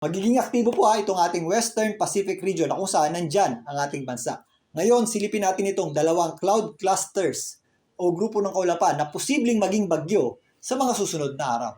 Magiging aktibo po ha itong ating Western Pacific region na kung saan nandyan ang ating bansa. Ngayon, silipin natin itong dalawang cloud clusters o grupo ng kaulapan na posibleng maging bagyo sa mga susunod na araw.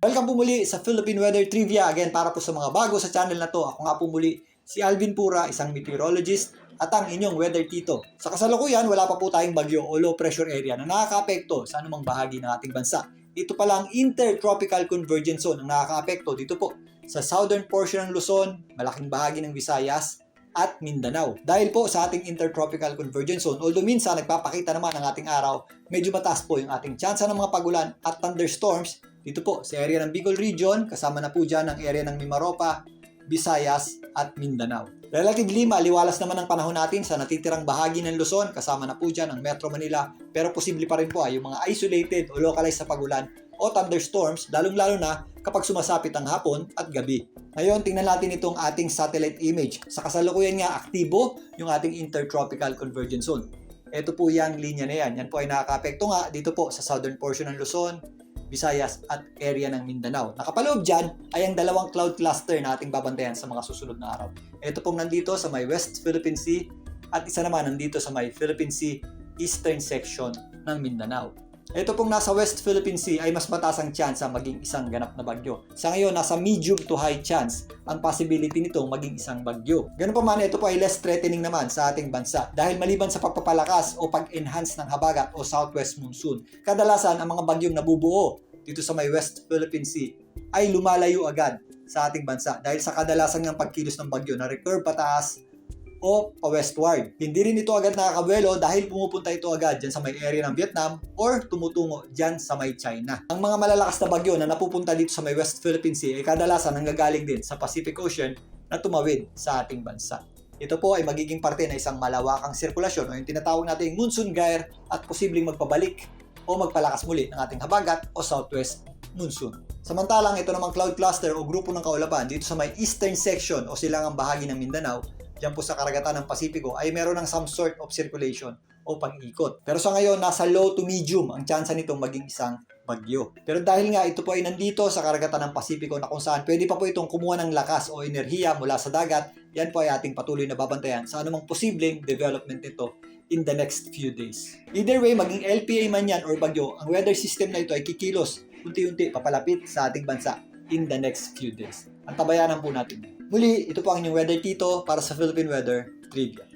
Welcome po muli sa Philippine Weather Trivia. Again, para po sa mga bago sa channel na to, ako nga po muli si Alvin Pura, isang meteorologist at ang inyong weather tito. Sa kasalukuyan, wala pa po tayong bagyo o low pressure area na nakakaapekto sa anumang bahagi ng ating bansa. Ito pala ang Intertropical Convergence Zone ang nakakaapekto dito po sa southern portion ng Luzon, malaking bahagi ng Visayas, at Mindanao. Dahil po sa ating Intertropical Convergence Zone, although minsan nagpapakita naman ang ating araw, medyo mataas po yung ating tsansa ng mga pagulan at thunderstorms dito po sa area ng Bicol Region, kasama na po dyan ang area ng Mimaropa, Visayas at Mindanao. Relatively maliwalas naman ang panahon natin sa natitirang bahagi ng Luzon, kasama na po dyan ang Metro Manila, pero posible pa rin po ay yung mga isolated o localized sa pagulan o thunderstorms, lalong-lalo na kapag sumasapit ang hapon at gabi. Ngayon, tingnan natin itong ating satellite image. Sa kasalukuyan nga, aktibo yung ating Intertropical Convergence Zone. Ito po yung linya na yan. Yan po ay nakaka-apekto nga dito po sa southern portion ng Luzon, Visayas at area ng Mindanao. Nakapaloob dyan ay ang dalawang cloud cluster na ating babantayan sa mga susunod na araw. Ito pong nandito sa may West Philippine Sea at isa naman nandito sa may Philippine Sea eastern section ng Mindanao. Ito pong nasa West Philippine Sea ay mas mataas ang chance maging isang ganap na bagyo. Sa ngayon, nasa medium to high chance ang possibility nitong maging isang bagyo. Ganun pa man, ito po ay less threatening naman sa ating bansa dahil maliban sa pagpapalakas o pag-enhance ng habagat o southwest monsoon, kadalasan ang mga bagyong nabubuo dito sa may West Philippine Sea ay lumalayo agad sa ating bansa dahil sa kadalasan ng pagkilos ng bagyo na recurve pataas o pa-westward. Hindi rin ito agad nakakabuelo dahil pumupunta ito agad dyan sa may area ng Vietnam or tumutungo dyan sa may China. Ang mga malalakas na bagyo na napupunta dito sa may West Philippine Sea ay kadalasan nanggagaling din sa Pacific Ocean na tumawid sa ating bansa. Ito po ay magiging parte ng isang malawakang sirkulasyon o yung tinatawag nating monsoon gyre at posibleng magpabalik o magpalakas muli ng ating habagat o southwest monsoon. Samantalang ito namang cloud cluster o grupo ng kaulapan dito sa may eastern section o silangang bahagi ng Mindanao dyan po sa karagatan ng Pasipiko ay meron ng some sort of circulation o pag-ikot. Pero sa ngayon, nasa low to medium ang tsansa nitong maging isang bagyo. Pero dahil nga ito po ay nandito sa karagatan ng Pasipiko na kung saan pwede pa po itong kumuha ng lakas o enerhiya mula sa dagat, yan po ay ating patuloy na babantayan sa anumang posibleng development nito in the next few days. Either way, maging LPA man yan or bagyo, ang weather system na ito ay kikilos unti-unti papalapit sa ating bansa in the next few days. Ang tabayanan po natin. Muli, ito po ang inyong weather tito para sa Philippine Weather Trivia.